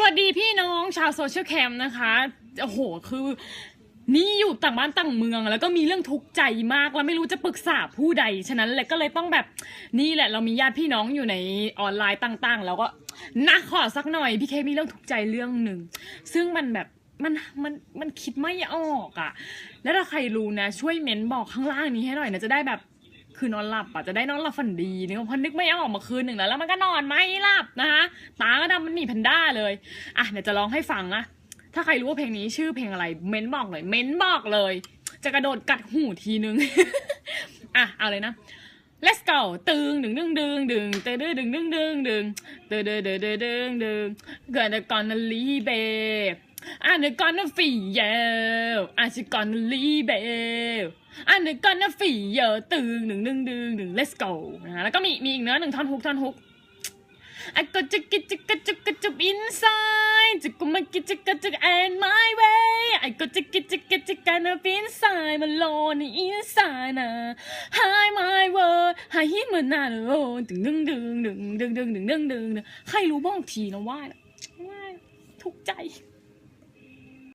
สวัสดีพี่น้องชาวโซเชียลแคมนะคะ โอ้โห คือ นี่อยู่ต่างบ้านต่างเมือง แล้วก็มีเรื่องทุกข์ใจมาก แล้วไม่รู้จะปรึกษาผู้ใด ฉะนั้นเลยก็เลยต้องแบบ นี่แหละเรามีญาติพี่น้องอยู่ในออนไลน์ต่างๆ แล้วก็นะขอสักหน่อย พี่เคมีเรื่องทุกข์ใจเรื่องหนึ่ง ซึ่งมันแบบมันมันมันคิดไม่ออกอะ่ะ แล้วถ้าใครรู้นะ ช่วยเม้นบอกข้างล่างนี้ให้หน่อยนะจะได้แบบ คือนอนหลับอะจะได้นอนหลับฝันดีนึกว่าพอนึกไม่ออกมาคืนหนึ่งแล้วแล้วมันก็นอนไม่หลับนะคะตาก็ดำมันหมีแพนด้าเลยอะเดี๋ยวจะร้องให้ฟังนะถ้าใครรู้ว่าเพลงนี้ชื่อเพลงอะไร เม้นบอกเลยเม้นบอกเลย จะกระโดดกัดหูทีนึงอะเอาเลยนะ let's go ตึงดึงดึงดึงดึงตึงดึงดึงดึงดึงดึงตึงดึงดึงดึงดึงดึง gonna gonna leave it I'm gonna feel I'm gonna leave it I'm gonna feel ตึงดึงดึงดึงดึง let's go นะฮะแล้วก็มีมีอีกเนื้อหนึ่งท่อนฮุกท่อนฮุก I got to get to get to get to inside to go my get to get to and my way I got to get to get to kind of inside my lonely inside นะ Hi my world Hi him มันน่าเลยดึงดึงดึงดึงดึงดึงดึงดึงดึงดึงใครรู้บ้างทีนะว่าว่าทุกใจ